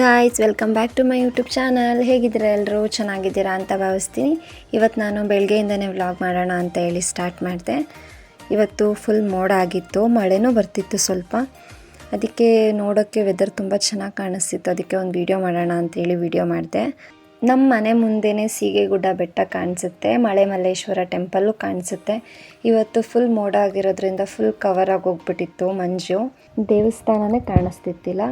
Guys welcome back to my YouTube channel ಹೇಗಿದ್ದೀರಾ ಎಲ್ಲರೂ ಚೆನ್ನಾಗಿದ್ದೀರಾ ಅಂತ ಭಾವಿಸ್ತೀನಿ. ಇವತ್ತು ನಾನು ಬೆಳಗ್ಗೆಯಿಂದನೇ ವ್ಲಾಗ್ ಮಾಡೋಣ ಅಂತ ಹೇಳಿ ಸ್ಟಾರ್ಟ್ ಮಾಡಿದೆ. ಇವತ್ತು ಫುಲ್ ಮೋಡ ಆಗಿತ್ತು, ಮಳೆನೂ ಬರ್ತಿತ್ತು ಸ್ವಲ್ಪ. ಅದಕ್ಕೆ ನೋಡೋಕ್ಕೆ ವೆದರ್ ತುಂಬ ಚೆನ್ನಾಗಿ ಕಾಣಿಸ್ತಿತ್ತು. ಅದಕ್ಕೆ ಒಂದು ವೀಡಿಯೋ ಮಾಡೋಣ ಅಂತೇಳಿ ವೀಡಿಯೋ ಮಾಡಿದೆ. ನಮ್ಮ ಮನೆ ಮುಂದೆನೇ ಸೀಗೆಗುಡ್ಡ ಬೆಟ್ಟ ಕಾಣಿಸುತ್ತೆ, ಮಳೆ ಮಲ್ಲೇಶ್ವರ ಟೆಂಪಲ್ಲು ಕಾಣಿಸುತ್ತೆ. ಇವತ್ತು ಫುಲ್ ಮೋಡ ಆಗಿರೋದ್ರಿಂದ ಫುಲ್ ಕವರ್ ಆಗಿ ಹೋಗ್ಬಿಟ್ಟಿತ್ತು ಮಂಜು. ದೇವಸ್ಥಾನನೇ ಕಾಣಿಸ್ತಿತ್ತಿಲ್ಲ.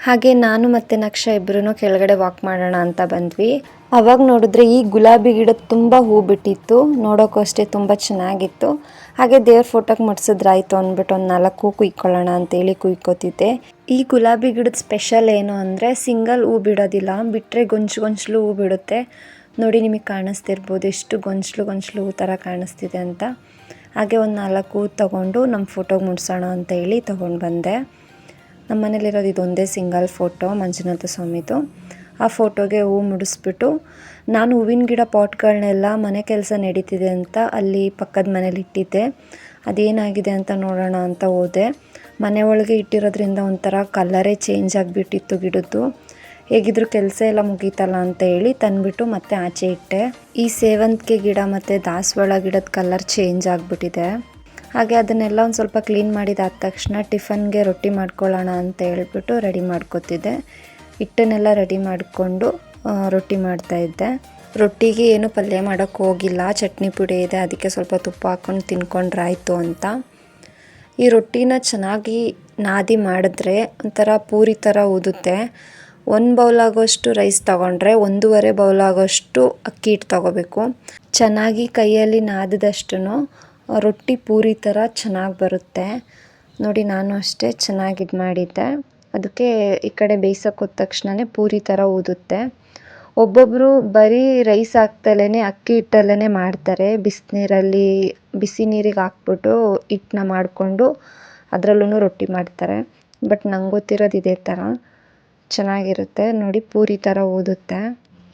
ಹಾಗೆ ನಾನು ಮತ್ತು ನಕ್ಷ ಇಬ್ಬರೂ ಕೆಳಗಡೆ ವಾಕ್ ಮಾಡೋಣ ಅಂತ ಬಂದ್ವಿ. ಅವಾಗ ನೋಡಿದ್ರೆ ಈ ಗುಲಾಬಿ ಗಿಡ ತುಂಬ ಹೂ ಬಿಟ್ಟಿತ್ತು. ನೋಡೋಕ್ಕೂ ಅಷ್ಟೇ ತುಂಬ ಚೆನ್ನಾಗಿತ್ತು. ಹಾಗೆ ದೇವ್ರ ಫೋಟೋಗೆ ಮುಟ್ಸಿದ್ರಾಯ್ತು ಅಂದ್ಬಿಟ್ಟು ಒಂದು ನಾಲ್ಕು ಹೂ ಕುಯ್ಕೊಳ್ಳೋಣ ಅಂತೇಳಿ ಕುಯ್ಕೋತಿದ್ದೆ. ಈ ಗುಲಾಬಿ ಗಿಡದ ಸ್ಪೆಷಲ್ ಏನು ಅಂದರೆ ಸಿಂಗಲ್ ಹೂ ಬಿಡೋದಿಲ್ಲ. ಬಿಟ್ಟರೆ ಗೊಂಚು ಗೊಂಚಲು ಹೂ ಬಿಡುತ್ತೆ. ನೋಡಿ ನಿಮಗೆ ಕಾಣಿಸ್ತಿರ್ಬೋದು ಎಷ್ಟು ಗೊಂಚಲು ಗೊಂಚಲು ಹೂ ಥರ ಕಾಣಿಸ್ತಿದೆ ಅಂತ. ಹಾಗೆ ಒಂದು ನಾಲ್ಕು ತೊಗೊಂಡು ನಮ್ಮ ಫೋಟೋಗೆ ಮುಡ್ಸೋಣ ಅಂತ ಹೇಳಿ ತೊಗೊಂಡು ಬಂದೆ. ನಮ್ಮ ಮನೇಲಿರೋದು ಇದೊಂದೇ ಸಿಂಗಲ್ ಫೋಟೋ ಮಂಜುನಾಥ ಸ್ವಾಮಿದು. ಆ ಫೋಟೋಗೆ ಹೂ ಮುಡಿಸ್ಬಿಟ್ಟು, ನಾನು ಹೂವಿನ ಗಿಡ ಪಾಟ್ಗಳನ್ನೆಲ್ಲ ಮನೆ ಕೆಲಸ ನಡೀತಿದೆ ಅಂತ ಅಲ್ಲಿ ಪಕ್ಕದ ಮನೇಲಿ ಇಟ್ಟಿದ್ದೆ. ಅದೇನಾಗಿದೆ ಅಂತ ನೋಡೋಣ ಅಂತ ಹೋದೆ. ಮನೆ ಒಳಗೆ ಇಟ್ಟಿರೋದ್ರಿಂದ ಒಂಥರ ಕಲರೇ ಚೇಂಜ್ ಆಗಿಬಿಟ್ಟಿತ್ತು ಗಿಡದ್ದು. ಹೇಗಿದ್ರು ಕೆಲಸ ಎಲ್ಲ ಮುಗೀತಲ್ಲ ಅಂತ ಹೇಳಿ ತಂದುಬಿಟ್ಟು ಮತ್ತೆ ಆಚೆ ಇಟ್ಟೆ. ಈ ಸೇವಂತಿಗೆ ಗಿಡ ಮತ್ತು ದಾಸವಾಳ ಗಿಡದ ಕಲರ್ ಚೇಂಜ್ ಆಗಿಬಿಟ್ಟಿದೆ. ಹಾಗೆ ಅದನ್ನೆಲ್ಲ ಒಂದು ಸ್ವಲ್ಪ ಕ್ಲೀನ್ ಮಾಡಿದಾದ ತಕ್ಷಣ ಟಿಫನ್ಗೆ ರೊಟ್ಟಿ ಮಾಡ್ಕೊಳ್ಳೋಣ ಅಂತ ಹೇಳ್ಬಿಟ್ಟು ರೆಡಿ ಮಾಡ್ಕೋತಿದ್ದೆ. ಹಿಟ್ಟನ್ನೆಲ್ಲ ರೆಡಿ ಮಾಡಿಕೊಂಡು ರೊಟ್ಟಿ ಮಾಡ್ತಾಯಿದ್ದೆ ರೊಟ್ಟಿಗೆ ಏನು ಪಲ್ಯ ಮಾಡೋಕ್ಕೆ ಹೋಗಿಲ್ಲ. ಚಟ್ನಿ ಪುಡಿ ಇದೆ, ಅದಕ್ಕೆ ಸ್ವಲ್ಪ ತುಪ್ಪ ಹಾಕ್ಕೊಂಡು ತಿನ್ಕೊಂಡ್ರಾಯ್ತು ಅಂತ. ಈ ರೊಟ್ಟಿನ ಚೆನ್ನಾಗಿ ನಾದಿ ಮಾಡಿದ್ರೆ ಒಂಥರ ಪೂರಿ ಥರ ಊದುತ್ತೆ. ಒಂದು ಬೌಲ್ ಆಗೋಷ್ಟು ರೈಸ್ ತಗೊಂಡ್ರೆ ಒಂದೂವರೆ ಬೌಲ್ ಆಗೋಷ್ಟು ಅಕ್ಕಿ ಹಿಟ್ಟು ತಗೋಬೇಕು. ಚೆನ್ನಾಗಿ ಕೈಯಲ್ಲಿ ನಾದಿದಷ್ಟು ರೊಟ್ಟಿ ಪೂರಿ ಥರ ಚೆನ್ನಾಗಿ ಬರುತ್ತೆ. ನೋಡಿ, ನಾನು ಅಷ್ಟೇ ಚೆನ್ನಾಗಿ ಇದು ಮಾಡಿದ್ದೆ. ಅದಕ್ಕೆ ಈ ಕಡೆ ಬೇಯ್ಸೋಕೆ ಹೋದ ತಕ್ಷಣವೇ ಪೂರಿ ಥರ ಊದುತ್ತೆ. ಒಬ್ಬೊಬ್ಬರು ಬರೀ ರೈಸ್ ಹಾಕ್ದಲೇ ಅಕ್ಕಿ ಹಿಟ್ಟಲ್ಲೇ ಮಾಡ್ತಾರೆ. ಬಿಸಿನೀರಲ್ಲಿ ಬಿಸಿ ನೀರಿಗೆ ಹಾಕ್ಬಿಟ್ಟು ಹಿಟ್ಟನ್ನ ಮಾಡಿಕೊಂಡು ಅದರಲ್ಲೂ ರೊಟ್ಟಿ ಮಾಡ್ತಾರೆ. ಬಟ್ ನಂಗೆ ಗೊತ್ತಿರೋದು ಇದೇ ಥರ. ಚೆನ್ನಾಗಿರುತ್ತೆ. ನೋಡಿ, ಪೂರಿ ಥರ ಊದುತ್ತೆ.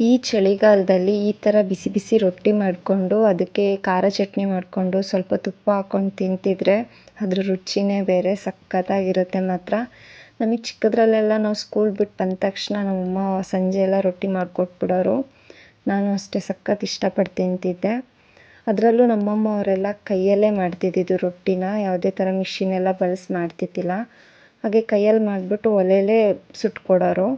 ಈ ಚಳಿಗಾಲದಲ್ಲಿ ಈ ಥರ ಬಿಸಿ ಬಿಸಿ ರೊಟ್ಟಿ ಮಾಡಿಕೊಂಡು, ಅದಕ್ಕೆ ಖಾರ ಚಟ್ನಿ ಮಾಡಿಕೊಂಡು ಸ್ವಲ್ಪ ತುಪ್ಪ ಹಾಕ್ಕೊಂಡು ತಿಂತಿದ್ರೆ ಅದ್ರ ರುಚಿನೇ ಬೇರೆ, ಸಖತ್ತಾಗಿರುತ್ತೆ ಮಾತ್ರ. ನಮಗೆ ಚಿಕ್ಕದ್ರಲ್ಲೆಲ್ಲ ನಾವು ಸ್ಕೂಲ್ ಬಿಟ್ಟು ಬಂದ ತಕ್ಷಣ ನಮ್ಮಮ್ಮ ಸಂಜೆ ಎಲ್ಲ ರೊಟ್ಟಿ ಮಾಡಿಕೊಟ್ಬಿಡೋರು. ನಾನು ಅಷ್ಟೇ ಸಖತ್ ಇಷ್ಟಪಟ್ಟು ತಿಂತಿದ್ದೆ. ಅದರಲ್ಲೂ ನಮ್ಮಮ್ಮ ಅವರೆಲ್ಲ ಕೈಯಲ್ಲೇ ಮಾಡ್ತಿದ್ದಿದ್ದು ರೊಟ್ಟಿನ, ಯಾವುದೇ ಥರ ಮಿಷಿನ್ ಎಲ್ಲ ಬಳಸಿ ಮಾಡ್ತಿದ್ದಿಲ್ಲ. ಹಾಗೆ ಕೈಯಲ್ಲಿ ಮಾಡಿಬಿಟ್ಟು ಒಲೆಯಲ್ಲೇ ಸುಟ್ಕೊಡೋರು.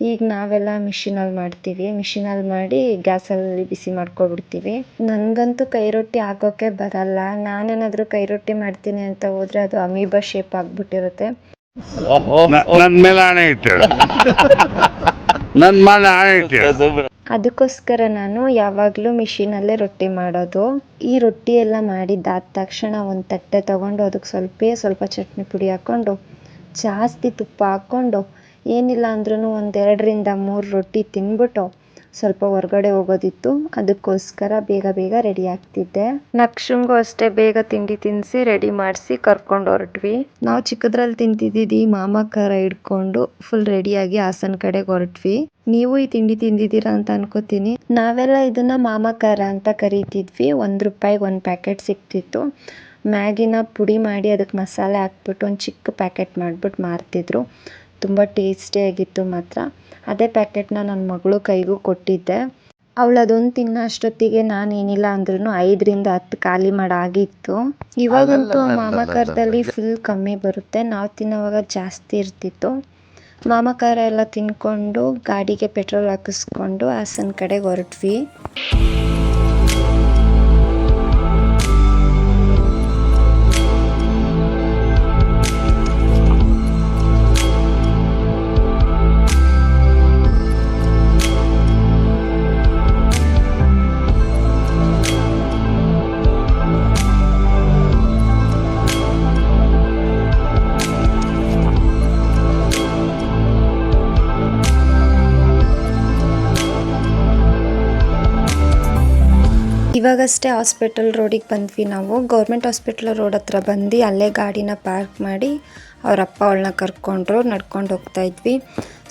ಈಗ ನಾವೆಲ್ಲ ಮಿಷಿನಲ್ಲಿ ಮಾಡ್ತೀವಿ. ಮಿಷಿನಲ್ಲಿ ಮಾಡಿ ಗ್ಯಾಸಲ್ಲಿ ಬಿಸಿ ಮಾಡ್ಕೊಂಡ್ಬಿಡ್ತೀವಿ ನನಗಂತೂ ಕೈ ರೊಟ್ಟಿ ಹಾಕೋಕ್ಕೆ ಬರಲ್ಲ. ನಾನೇನಾದರೂ ಕೈ ರೊಟ್ಟಿ ಮಾಡ್ತೀನಿ ಅಂತ ಹೋದರೆ ಅದು ಅಮೀಬಾ ಶೇಪ್ ಆಗಿಬಿಟ್ಟಿರುತ್ತೆ. ನನ್ನ ಮೇಲೆ ಆಣೆ ಇಟ್ಟೇಳು ನನ್ನ ಮೇಲೆ ಆಣೆ ಇಟ್ಟೇಳು ಅದಕ್ಕೋಸ್ಕರ ನಾನು ಯಾವಾಗಲೂ ಮಿಷಿನಲ್ಲೇ ರೊಟ್ಟಿ ಮಾಡೋದು. ಈ ರೊಟ್ಟಿ ಎಲ್ಲ ಮಾಡಿದ್ದಾದ ತಕ್ಷಣ ಒಂದು ತಟ್ಟೆ ತಗೊಂಡು ಅದಕ್ಕೆ ಸ್ವಲ್ಪ ಸ್ವಲ್ಪ ಚಟ್ನಿ ಪುಡಿ ಹಾಕ್ಕೊಂಡು ಜಾಸ್ತಿ ತುಪ್ಪ ಹಾಕ್ಕೊಂಡು ಏನಿಲ್ಲ ಅಂದ್ರೂ ಒಂದು ಎರಡರಿಂದ ಮೂರು ರೊಟ್ಟಿ ತಿಂದ್ಬಿಟ್ಟು ಸ್ವಲ್ಪ ಹೊರ್ಗಡೆ ಹೋಗೋದಿತ್ತು. ಅದಕ್ಕೋಸ್ಕರ ಬೇಗ ಬೇಗ ರೆಡಿ ಆಗ್ತಿದ್ದೆ. ನಕ್ಷಂಗೂ ಅಷ್ಟೇ ಬೇಗ ತಿಂಡಿ ತಿನ್ನಿಸಿ ರೆಡಿ ಮಾಡಿಸಿ ಕರ್ಕೊಂಡು ಹೊರಟ್ವಿ. ನಾವು ಚಿಕ್ಕದ್ರಲ್ಲಿ ತಿಂತಿದ್ದಿದ್ದು ಮಾಮ ಕರ ಹಿಡ್ಕೊಂಡು ಫುಲ್ ರೆಡಿಯಾಗಿ ಹಾಸನ ಕಡೆಗೆ ಹೊರಟ್ವಿ. ನೀವು ಈ ತಿಂಡಿ ತಿಂದಿದ್ದೀರಾ ಅಂತ ಅನ್ಕೋತೀನಿ. ನಾವೆಲ್ಲ ಇದನ್ನ ಮಾಮ ಖಾರ ಅಂತ ಕರಿತಿದ್ವಿ. ಒಂದು ರೂಪಾಯಿಗೆ ಒಂದು ಪ್ಯಾಕೆಟ್ ಸಿಕ್ತಿತ್ತು. ಮ್ಯಾಗಿನ ಪುಡಿ ಮಾಡಿ ಅದಕ್ಕೆ ಮಸಾಲೆ ಹಾಕ್ಬಿಟ್ಟು ಒಂದು ಚಿಕ್ಕ ಪ್ಯಾಕೆಟ್ ಮಾಡ್ಬಿಟ್ಟು ಮಾರ್ತಿದ್ರು. ತುಂಬ ಟೇಸ್ಟಿಯಾಗಿತ್ತು ಮಾತ್ರ. ಅದೇ ಪ್ಯಾಕೆಟ್ನ ನನ್ನ ಮಗಳು ಕೈಗೂ ಕೊಟ್ಟಿದ್ದೆ. ಅವಳು ಅದೊಂದು ತಿನ್ನೋ ಅಷ್ಟೊತ್ತಿಗೆ ನಾನು ಏನಿಲ್ಲ ಅಂದ್ರೂ ಐದರಿಂದ ಹತ್ತು ಖಾಲಿ ಮಾಡಾಗಿತ್ತು ಇವಾಗಂತೂ ಮಾಮ ಖಾರದಲ್ಲಿ ಫುಲ್ ಕಮ್ಮಿ ಬರುತ್ತೆ. ನಾವು ತಿನ್ನೋವಾಗ ಜಾಸ್ತಿ ಇರ್ತಿತ್ತು. ಮಾಮಕಾರ ಎಲ್ಲ ತಿನ್ಕೊಂಡು ಗಾಡಿಗೆ ಪೆಟ್ರೋಲ್ ಹಾಕಿಸ್ಕೊಂಡು ಹಾಸನ ಕಡೆಗೆ ಹೊರಟ್ವಿ. ಇವಾಗಷ್ಟೇ ಹಾಸ್ಪಿಟಲ್ ರೋಡಿಗೆ ಬಂದ್ವಿ ನಾವು. ಗೌರ್ಮೆಂಟ್ ಹಾಸ್ಪಿಟಲ್ ರೋಡ್ ಹತ್ರ ಬಂದು ಅಲ್ಲೇ ಗಾಡಿನ ಪಾರ್ಕ್ ಮಾಡಿ ಅವ್ರ ಅಪ್ಪ ಅವಳನ್ನ ಕರ್ಕೊಂಡ್ರು, ನಡ್ಕೊಂಡು ಹೋಗ್ತಾ ಇದ್ವಿ.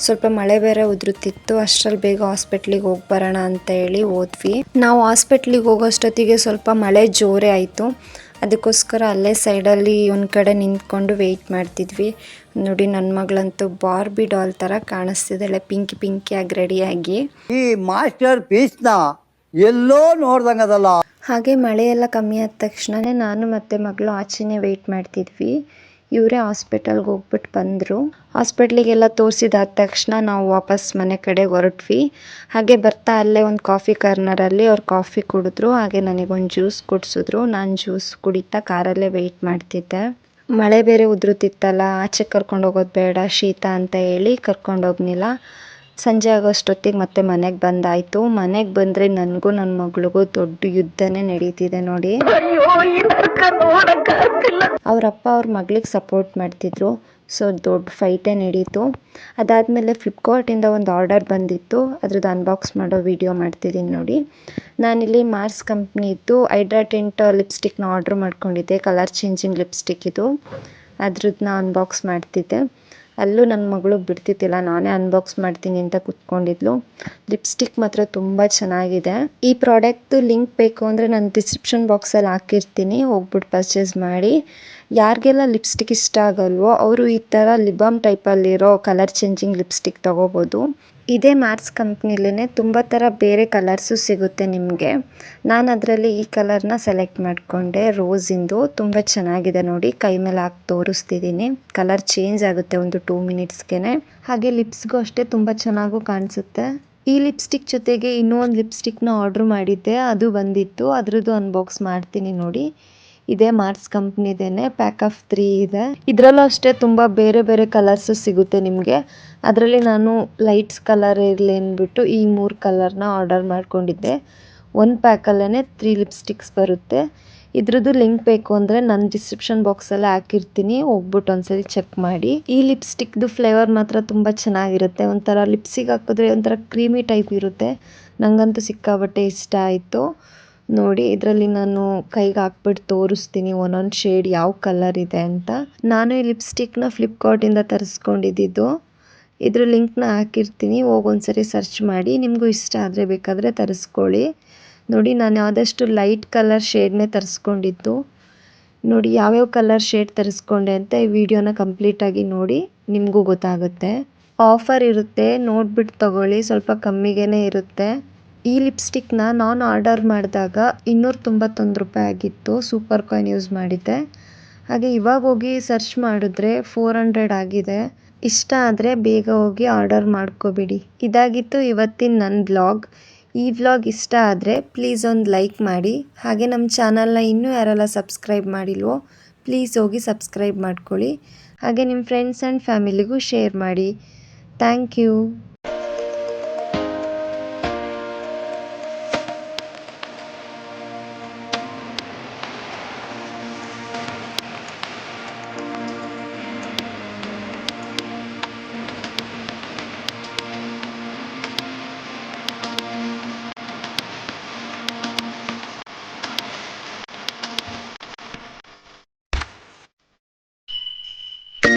ಸ್ವಲ್ಪ ಮಳೆ ಬೇರೆ ಉದುರುತ್ತಿತ್ತು. ಅಷ್ಟರಲ್ಲಿ ಬೇಗ ಹಾಸ್ಪಿಟ್ಲಿಗೆ ಹೋಗಿ ಬರೋಣ ಅಂತ ಹೇಳಿ ಹೋದ್ವಿ. ನಾವು ಹಾಸ್ಪಿಟ್ಲಿಗೆ ಹೋಗೋಷ್ಟೊತ್ತಿಗೆ ಸ್ವಲ್ಪ ಮಳೆ ಜೋರೇ ಆಯಿತು. ಅದಕ್ಕೋಸ್ಕರ ಅಲ್ಲೇ ಸೈಡಲ್ಲಿ ಒಂದು ಕಡೆ ನಿಂತ್ಕೊಂಡು ವೆಯ್ಟ್ ಮಾಡ್ತಿದ್ವಿ. ನೋಡಿ ನನ್ನ ಮಗಳಂತೂ ಬಾರ್ಬಿ ಡಾಲ್ ಥರ ಕಾಣಿಸ್ತಿದ್ದಾಳೆ, ಪಿಂಕಿ ಪಿಂಕಿಯಾಗಿ ರೆಡಿಯಾಗಿ ಈ ಮಾಸ್ಟರ್ ಪೀಸ್ನ ಎಲ್ಲೋ ನೋಡ್ದಂಗದಲ್ಲ ಹಾಗೆ ಮಳೆ ಎಲ್ಲ ಕಮ್ಮಿ ಆದ ತಕ್ಷಣನೇ ನಾನು ಮತ್ತೆ ಮಗಳು ಆಚೆನೇ ವೆಯ್ಟ್ ಮಾಡ್ತಿದ್ವಿ. ಇವರೇ ಹಾಸ್ಪಿಟಲ್ಗೆ ಹೋಗ್ಬಿಟ್ಟು ಬಂದರು. ಹಾಸ್ಪಿಟ್ಲಿಗೆಲ್ಲ ತೋರಿಸಿದಾದ ತಕ್ಷಣ ನಾವು ವಾಪಸ್ ಮನೆ ಕಡೆ ಹೊರಟ್ವಿ. ಹಾಗೆ ಬರ್ತಾ ಅಲ್ಲೇ ಒಂದು ಕಾಫಿ ಕಾರ್ನರಲ್ಲಿ ಅವ್ರು ಕಾಫಿ ಕುಡಿದ್ರು. ಹಾಗೆ ನನಗೊಂದು ಜ್ಯೂಸ್ ಕುಡಿಸಿದ್ರು. ನಾನು ಜ್ಯೂಸ್ ಕುಡಿತಾ ಕಾರಲ್ಲೇ ವೆಯ್ಟ್ ಮಾಡ್ತಿದ್ದೆ. ಮಳೆ ಬೇರೆ ಉದುರುತ್ತಿತ್ತಲ್ಲ ಆಚೆ ಕರ್ಕೊಂಡು ಹೋಗೋದು ಬೇಡ, ಶೀತ ಅಂತ ಹೇಳಿ ಕರ್ಕೊಂಡು ಹೋಗ್ಲಿಲ್ಲ. ಸಂಜೆ ಆಗೋಷ್ಟೊತ್ತಿಗೆ ಮತ್ತೆ ಮನೆಗೆ ಬಂದಾಯಿತು. ಮನೆಗೆ ಬಂದರೆ ನನಗೂ ನನ್ನ ಮಗಳಿಗೂ ದೊಡ್ಡ ಯುದ್ಧನೇ ನಡೀತಿದೆ ನೋಡಿ. ಅವರಪ್ಪ ಅವ್ರ ಮಗಳಿಗೆ ಸಪೋರ್ಟ್ ಮಾಡ್ತಿದ್ರು. ಸೊ ದೊಡ್ಡ ಫೈಟೇ ನಡೀತು. ಅದಾದಮೇಲೆ ಫ್ಲಿಪ್ಕಾರ್ಟಿಂದ ಒಂದು ಆರ್ಡರ್ ಬಂದಿತ್ತು. ಅದ್ರದ್ದು ಅನ್ಬಾಕ್ಸ್ ಮಾಡೋ ವಿಡಿಯೋ ಮಾಡ್ತಿದ್ದೀನಿ ನೋಡಿ. ನಾನಿಲ್ಲಿ ಮಾರ್ಸ್ ಕಂಪ್ನಿದ್ದು ಐಡ್ರಾಟೆಂಟ್ ಲಿಪ್ಸ್ಟಿಕ್ನ ಆರ್ಡ್ರ್ ಮಾಡ್ಕೊಂಡಿದ್ದೆ. ಕಲರ್ ಚೇಂಜಿಂಗ್ ಲಿಪ್ಸ್ಟಿಕ್ ಇದು. ಅದ್ರದ್ದನ್ನ ಅನ್ಬಾಕ್ಸ್ ಮಾಡ್ತಿದ್ದೆ. ಅಲ್ಲೂ ನನ್ನ ಮಗಳು ಬಿಡ್ತಿದ್ದಿಲ್ಲ. ನಾನೇ ಅನ್ಬಾಕ್ಸ್ ಮಾಡ್ತೀನಿ ಅಂತ ಕುತ್ಕೊಂಡಿದ್ಲು. ಲಿಪ್ಸ್ಟಿಕ್ ಮಾತ್ರ ತುಂಬ ಚೆನ್ನಾಗಿದೆ. ಈ ಪ್ರಾಡಕ್ಟ್ದು ಲಿಂಕ್ ಬೇಕು ಅಂದರೆ ನಾನು ಡಿಸ್ಕ್ರಿಪ್ಷನ್ ಬಾಕ್ಸಲ್ಲಿ ಹಾಕಿರ್ತೀನಿ. ಹೋಗ್ಬಿಟ್ಟು ಪರ್ಚೇಸ್ ಮಾಡಿ. ಯಾರಿಗೆಲ್ಲ ಲಿಪ್ಸ್ಟಿಕ್ ಇಷ್ಟ ಆಗಲ್ವೋ, ಅವರು ಈ ಥರ ಲಿಬಾಮ್ ಟೈಪಲ್ಲಿರೋ ಕಲರ್ ಚೇಂಜಿಂಗ್ ಲಿಪ್ಸ್ಟಿಕ್ ತೊಗೋಬೋದು. ಇದೇ ಮಾರ್ಕ್ಸ್ ಕಂಪ್ನಿಲೇ ತುಂಬ ಥರ ಬೇರೆ ಕಲರ್ಸು ಸಿಗುತ್ತೆ ನಿಮಗೆ. ನಾನು ಅದರಲ್ಲಿ ಈ ಕಲರ್ನ ಸೆಲೆಕ್ಟ್ ಮಾಡಿಕೊಂಡೆ. ರೋಸಿಂದು ತುಂಬ ಚೆನ್ನಾಗಿದೆ ನೋಡಿ. ಕೈ ಮೇಲೆ ಹಾಕಿ ತೋರಿಸ್ತಿದ್ದೀನಿ ಕಲರ್ ಚೇಂಜ್ ಆಗುತ್ತೆ ಒಂದು ಟೂ ಮಿನಿಟ್ಸ್ಗೆ ಹಾಗೆ ಲಿಪ್ಸ್ಗೂ ಅಷ್ಟೇ ತುಂಬ ಚೆನ್ನಾಗೂ ಕಾಣಿಸುತ್ತೆ. ಈ ಲಿಪ್ಸ್ಟಿಕ್ ಜೊತೆಗೆ ಇನ್ನೂ ಒಂದು ಲಿಪ್ಸ್ಟಿಕ್ನ ಆರ್ಡ್ರ್ ಮಾಡಿದ್ದೆ. ಅದು ಬಂದಿತ್ತು. ಅದರದ್ದು ಅನ್ಬಾಕ್ಸ್ ಮಾಡ್ತೀನಿ ನೋಡಿ. ಇದೇ, ಮಾರ್ಸ್ ಕಂಪ್ನಿದೇನೆ ಪ್ಯಾಕ್ ಆಫ್ ತ್ರೀ ಇದೆ. ಇದರಲ್ಲೂ ಅಷ್ಟೇ ತುಂಬಾ ಬೇರೆ ಬೇರೆ ಕಲರ್ಸ್ ಸಿಗುತ್ತೆ ನಿಮಗೆ. ಅದರಲ್ಲಿ ನಾನು ಲೈಟ್ಸ್ ಕಲರ್ ಇರಲಿ ಅಂದ್ಬಿಟ್ಟು ಈ ಮೂರು ಕಲರ್ನ ಆರ್ಡರ್ ಮಾಡ್ಕೊಂಡಿದ್ದೆ. ಒಂದು ಪ್ಯಾಕಲ್ಲೇ ತ್ರೀ ಲಿಪ್ಸ್ಟಿಕ್ಸ್ ಬರುತ್ತೆ. ಇದ್ರದ್ದು ಲಿಂಕ್ ಬೇಕು ಅಂದರೆ ನಾನು ಡಿಸ್ಕ್ರಿಪ್ಷನ್ ಬಾಕ್ಸಲ್ಲಿ ಹಾಕಿರ್ತೀನಿ. ಹೋಗ್ಬಿಟ್ಟು ಒಂದ್ಸರಿ ಚೆಕ್ ಮಾಡಿ. ಈ ಲಿಪ್ಸ್ಟಿಕ್ದು ಫ್ಲೇವರ್ ಮಾತ್ರ ತುಂಬ ಚೆನ್ನಾಗಿರುತ್ತೆ. ಒಂಥರ ಲಿಪ್ಸಿಗೆ ಹಾಕಿದ್ರೆ ಒಂಥರ ಕ್ರೀಮಿ ಟೈಪ್ ಇರುತ್ತೆ. ನನಗಂತೂ ಸಿಕ್ಕಾಬಟ್ಟೆ ಇಷ್ಟ ಆಯಿತು. ನೋಡಿ, ಇದರಲ್ಲಿ ನಾನು ಕೈಗೆ ಹಾಕ್ಬಿಟ್ಟು ತೋರಿಸ್ತೀನಿ ಒಂದೊಂದು ಶೇಡ್ ಯಾವ ಕಲರ್ ಇದೆ ಅಂತ. ನಾನು ಈ ಲಿಪ್ಸ್ಟಿಕ್ನ ಫ್ಲಿಪ್ಕಾರ್ಟಿಂದ ತರಿಸ್ಕೊಂಡಿದ್ದು. ಇದ್ರ ಲಿಂಕ್ನ ಹಾಕಿರ್ತೀನಿ ಹೋಗಿ ಒಂದ್ಸರಿ ಸರ್ಚ್ ಮಾಡಿ. ನಿಮಗೂ ಇಷ್ಟ ಆದರೆ ಬೇಕಾದರೆ ತರಿಸ್ಕೊಳ್ಳಿ. ನೋಡಿ, ನಾನು ಆದಷ್ಟು ಲೈಟ್ ಕಲರ್ ಶೇಡ್ನೇ ತರಿಸ್ಕೊಂಡಿದ್ದು. ನೋಡಿ, ಯಾವ್ಯಾವ ಕಲರ್ ಶೇಡ್ ತರಿಸ್ಕೊಂಡೆ ಅಂತ ಈ ವಿಡಿಯೋನ ಕಂಪ್ಲೀಟಾಗಿ ನೋಡಿ, ನಿಮಗೂ ಗೊತ್ತಾಗುತ್ತೆ. ಆಫರ್ ಇರುತ್ತೆ, ನೋಡ್ಬಿಟ್ಟು ತಗೊಳ್ಳಿ. ಸ್ವಲ್ಪ ಕಮ್ಮಿಗೇ ಇರುತ್ತೆ. ಈ ಲಿಪ್ಸ್ಟಿಕ್ನ ನಾನು ಆರ್ಡರ್ ಮಾಡಿದಾಗ ಇನ್ನೂರ ತೊಂಬತ್ತೊಂದು ರೂಪಾಯಿ ಆಗಿತ್ತು. ಸೂಪರ್ ಕಾಯಿನ್ ಯೂಸ್ ಮಾಡಿದ್ದೆ. ಹಾಗೆ ಇವಾಗ ಹೋಗಿ ಸರ್ಚ್ ಮಾಡಿದ್ರೆ ಫೋರ್ ಹಂಡ್ರೆಡ್ ಆಗಿದೆ. ಇಷ್ಟ ಆದರೆ ಬೇಗ ಹೋಗಿ ಆರ್ಡರ್ ಮಾಡ್ಕೋಬಿಡಿ. ಇದಾಗಿತ್ತು ಇವತ್ತಿನ ನನ್ನ ಬ್ಲಾಗ್ ಈ ವ್ಲಾಗ್ ಇಷ್ಟ ಆದರೆ ಪ್ಲೀಸ್ ಒಂದು ಲೈಕ್ ಮಾಡಿ. ಹಾಗೆ ನಮ್ಮ ಚಾನಲ್ನ ಇನ್ನೂ ಯಾರೆಲ್ಲ ಸಬ್ಸ್ಕ್ರೈಬ್ ಮಾಡಿಲ್ವೋ ಪ್ಲೀಸ್ ಹೋಗಿ ಸಬ್ಸ್ಕ್ರೈಬ್ ಮಾಡ್ಕೊಳ್ಳಿ. ಹಾಗೆ ನಿಮ್ಮ ಫ್ರೆಂಡ್ಸ್ ಆ್ಯಂಡ್ ಫ್ಯಾಮಿಲಿಗೂ ಶೇರ್ ಮಾಡಿ. Thank you